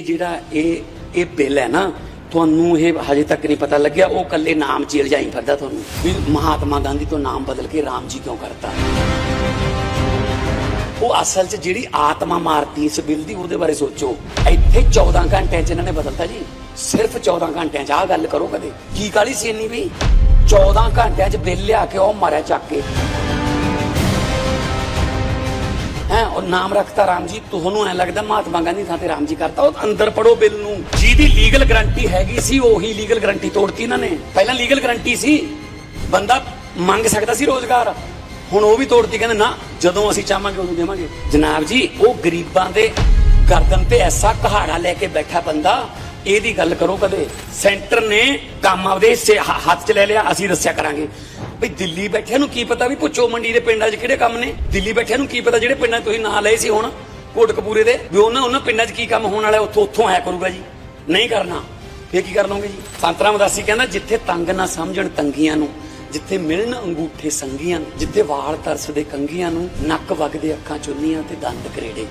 ਜਿਹੜਾ ਇਹ ਇਹ ਬਿੱਲ ਹੈ ਨਾ, ਤੁਹਾਨੂੰ ਇਹ ਹਜੇ ਤੱਕ ਨਹੀਂ ਪਤਾ ਲੱਗਿਆ, ਉਹ ਕੱਲੇ ਨਾਮ ਚ ਰਜਾਈ ਫਿਰਦਾ ਤੁਹਾਨੂੰ। ਵੀ ਮਹਾਤਮਾ ਗਾਂਧੀ ਤੋਂ ਨਾਮ ਬਦਲ ਕੇ ਰਾਮ ਜੀ ਕਿਉਂ ਕਰਤਾ? ਉਹ ਅਸਲ 'ਚ ਜਿਹੜੀ ਆਤਮਾ ਮਾਰਤੀ ਇਸ ਬਿੱਲ ਦੀ, ਉਹਦੇ ਬਾਰੇ ਸੋਚੋ। ਇੱਥੇ 14 ਘੰਟਿਆਂ 'ਚ ਇਹਨਾਂ ਨੇ ਬਦਲਤਾ ਜੀ। ਸਿਰਫ 14 ਘੰਟਿਆਂ 'ਚ, ਆਹ ਗੱਲ ਕਰੋ ਕਦੇ। ਕੀ ਕਾਲੀ ਸੀ ਇੰਨੀ ਵੀ? 14 ਘੰਟਿਆਂ 'ਚ ਬਿੱਲ ਲਿਆ ਕੇ ਉਹ ਮਾਰਿਆ ਚੱਕ ਕੇ। ਨਾਮ ਰੱਖਤਾ ਰਾਮ ਜੀ ਤੁਹਾਨੂੰ ਐ ਲੱਗਦਾ ਮਹਾਤਮਾ ਗਾਂਧੀ ਥਾਂ ਤੇ ਰਾਮ ਜੀ ਕਰਤਾ, ਉਹ ਅੰਦਰ ਪੜੋ ਬਿੱਲ ਨੂੰ। ਜਿਹਦੀ ਲੀਗਲ ਗਰੰਟੀ ਹੈਗੀ ਸੀ, ਉਹੀ ਲੀਗਲ ਗਰੰਟੀ ਤੋੜਤੀ ਇਹਨਾਂ ਨੇ। ਪਹਿਲਾਂ ਲੀਗਲ ਗਰੰਟੀ ਸੀ, ਬੰਦਾ ਮੰਗ ਸਕਦਾ ਸੀ ਰੋਜ਼ਗਾਰ। ਹੁਣ ਉਹ ਵੀ ਤੋੜਤੀ, ਕਹਿੰਦੇ ਨਾ, ਜਦੋਂ ਅਸੀਂ ਚਾਹਾਂਗੇ, ਉਦੋਂ ਦੇਵਾਂਗੇ। ਜਨਾਬ ਜੀ, ਉਹ ਗਰੀਬਾਂ ਦੇ ਗਰਦਨ ਤੇ ਐਸਾ ਕਹਾੜਾ ਲੈ ਕੇ ਬੈਠਾ ਬੰਦਾ, ਇਹਦੀ ਗੱਲ ਕਰੋ ਕਦੇ। ਸੈਂਟਰ ਨੇ ਕੰਮ ਆਪਦੇ ਹੱਥ 'ਚ ਲੈ ਲਿਆ, ਅਸੀਂ ਦੱਸਿਆ ਕਰਾਂਗੇ। ਵੀ ਦਿੱਲੀ ਬੈਠਿਆਂ ਨੂੰ ਕੀ ਪਤਾ ਵੀ ਪੁੱਛੋ ਮੰਡੀ ਦੇ ਪਿੰਡਾਂ 'ਚ ਕਿਹੜੇ ਕੰਮ ਨੇ? ਦਿੱਲੀ ਬੈਠਿਆਂ ਨੂੰ ਕੀ ਪਤਾ ਜਿਹੜੇ ਪਿੰਡਾਂ ਤੁਸੀਂ ਨਾਂ ਲਏ ਸੀ ਹੁਣ ਕੋਟਕਪੂਰੇ ਦੇ? ਵੀ ਉਹਨਾਂ ਉਹਨਾਂ ਪਿੰਡਾਂ 'ਚ ਕੀ ਕੰਮ ਹੋਣ ਵਾਲਾ ਉੱਥੋਂ ਉੱਥੋਂ ਆਇਆ ਕਰੂਗਾ ਜੀ। ਨਹੀਂ ਕਰਨਾ। ਫੇਰ ਕੀ ਕਰ ਲਓਗੇ ਜੀ? ਸੰਤਰਾ ਮਦਾਸੀ ਕਹਿੰਦਾ ਜਿੱਥੇ ਤੰਗ ਨਾ ਸਮਝਣ ਤੰਗੀਆਂ ਨੂੰ ਜਿੱਥੇ ਮਿਲਣ ਅੰਗੂਠੇ ਸੰਗੀਆਂ ਨੂੰ, ਜਿੱਥੇ ਵਾਲ ਤਰਸਦੇ ਕੰਗੀਆਂ ਨੂੰ ਨੱਕ ਵਗਦੇ ਅੱਖਾਂ ਚੁੰਨੀਆਂ ਤੇ ਦੰਦ ਕਰੇੜੇ।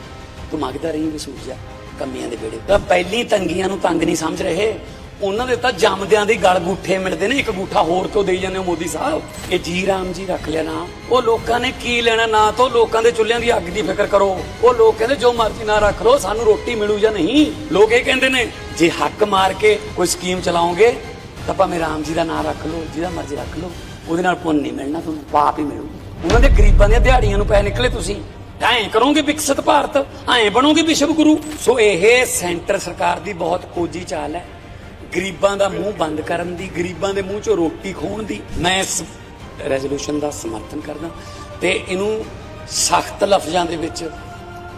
ਤੂੰ ਮੰਗਦਾ ਰਹੀ ਵੀ ਸੂਰਜਾ ਕੰਮੀਆਂ ਦੇ ਬੇੜੇ ਤਾਂ ਪਹਿਲੀ ਤੰਗੀਆਂ ਨੂੰ ਤੰਗ ਨਹੀਂ ਸਮਝ ਰਹੇ। ਉਹਨਾਂ ਦੇ ਤਾਂ ਜੰਮਦਿਆਂ ਦੀ ਗਲ ਗੂਠੇ ਮਿਲਦੇ ਨੇ, ਇੱਕ ਗੂਠਾ ਹੋਰ ਤੋਂ ਦੇਈ ਜਾਂਦੇ ਹੋ ਮੋਦੀ ਸਾਹਿਬ? ਇਹ ਜੀ ਰਾਮ ਜੀ ਰੱਖ ਲਿਆ ਨਾ। ਉਹ ਲੋਕਾਂ ਨੇ ਕੀ ਲੈਣਾ ਨਾ ਤੋਂ ਲੋਕਾਂ ਦੇ ਚੁੱਲ੍ਹਿਆਂ ਦੀ ਅੱਗ ਦੀ ਫਿਕਰ ਕਰੋ। ਉਹ ਲੋਕ ਕਹਿੰਦੇ ਜੋ ਮਰਜ਼ੀ ਨਾ ਰੱਖ ਲੋ ਸਾਨੂੰ ਰੋਟੀ ਮਿਲੂ ਜਾਂ ਨਹੀਂ। ਲੋਕ ਇਹ ਕਹਿੰਦੇ ਨੇ, ਜੇ ਹੱਕ ਮਾਰ ਕੇ ਕੋਈ ਸਕੀਮ ਚਲਾਓਗੇ, ਤਾਂ ਭਾਵੇਂ ਰਾਮ ਜੀ ਦਾ ਨਾਂ ਰੱਖ ਲੋ ਜਿਹਦਾ ਮਰਜ਼ੀ ਰੱਖ ਲਓ। ਉਹਦੇ ਨਾਲ ਪੁੰਨ ਨਹੀਂ ਮਿਲਣਾ ਤੁਹਾਨੂੰ, ਪਾਪ ਹੀ ਮਿਲੂ। ਉਹਨਾਂ ਦੇ ਗਰੀਬਾਂ ਦੀਆਂ ਦਿਹਾੜੀਆਂ ਨੂੰ ਪੈਸੇ ਨਿਕਲੇ ਤੁਸੀਂ। ਐਂ ਕਰੋਗੇ ਵਿਕਸਿਤ ਭਾਰਤ, ਐਂ ਬਣੋਗੇ ਵਿਸ਼ਵ ਗੁਰੂ। ਸੋ ਇਹ ਸੈਂਟਰ ਸਰਕਾਰ ਦੀ ਬਹੁਤ ਕੋਜੀ ਚਾਲ ਹੈ। ਗਰੀਬਾਂ ਦਾ ਮੂੰਹ ਬੰਦ ਕਰਨ ਦੀ, ਗਰੀਬਾਂ ਦੇ ਮੂੰਹ ਚੋਂ ਰੋਟੀ ਖੋਣ ਦੀ, ਮੈਂ ਇਸ ਰੈਜ਼ੋਲੂਸ਼ਨ ਦਾ ਸਮਰਥਨ ਕਰਦਾ। ਤੇ ਇਹਨੂੰ ਸਖਤ ਲਫ਼ਜ਼ਾਂ ਦੇ ਵਿੱਚ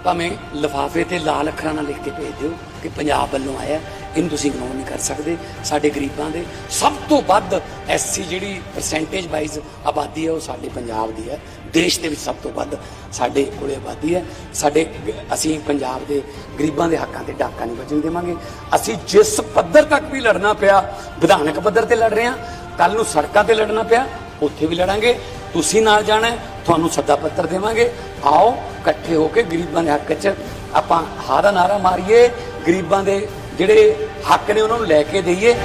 ਭਾਵੇਂ ਲਿਫਾਫੇ ਤੇ ਲਾਲ ਅੱਖਰਾਂ ਨਾਲ ਲਿਖ ਕੇ ਭੇਜ ਦਿਓ ਕਿ ਪੰਜਾਬ ਵੱਲੋਂ ਆਇਆ, ਇਹਨੂੰ ਤੁਸੀਂ ਇਗਨੋਰ ਨਹੀਂ ਕਰ ਸਕਦੇ। ਸਾਡੇ ਗਰੀਬਾਂ ਦੇ ਸਭ ਤੋਂ ਵੱਧ ਐਸਸੀ ਜਿਹੜੀ ਪਰਸੈਂਟੇਜ ਵਾਈਜ਼ ਆਬਾਦੀ ਹੈ, ਉਹ ਸਾਡੇ ਪੰਜਾਬ ਦੀ ਹੈ। ਦੇਸ਼ ਦੇ ਵਿੱਚ ਸਭ ਤੋਂ ਵੱਧ ਸਾਡੇ ਕੋਲੇ ਆਬਾਦੀ ਹੈ। ਸਾਡੇ ਅਸੀਂ ਪੰਜਾਬ ਦੇ ਗਰੀਬਾਂ ਦੇ ਹੱਕਾਂ ਤੇ ਡਾਕਾ ਨਹੀਂ ਵੱਜਣ ਦੇਵਾਂਗੇ। ਅਸੀਂ ਜਿਸ ਪੱਧਰ ਤੱਕ ਵੀ ਲੜਨਾ ਪਿਆ, ਵਿਧਾਨਕ ਪੱਧਰ ਤੇ ਲੜ ਰਹੇ ਹਾਂ ਕੱਲ ਨੂੰ ਸੜਕਾਂ ਤੇ ਲੜਨਾ ਪਿਆ, ਉੱਥੇ ਵੀ ਲੜਾਂਗੇ। ਤੁਸੀਂ ਨਾਲ ਜਾਣਾ ਤੁਹਾਨੂੰ ਸੱਦਾ ਪੱਤਰ ਦੇਵਾਂਗੇ। ਆਓ, ਇਕੱਠੇ ਹੋ ਕੇ ਗਰੀਬਾਂ ਦੇ ਹੱਕ 'ਚ ਆਪਾਂ ਹਾਰਾ ਦਾ ਨਾਰਾ ਮਾਰੀਏ। ਗਰੀਬਾਂ ਦੇ ਜਿਹੜੇ ਹੱਕ ਨੇ, ਉਹਨਾਂ ਨੂੰ ਲੈ ਕੇ ਦਈਏ।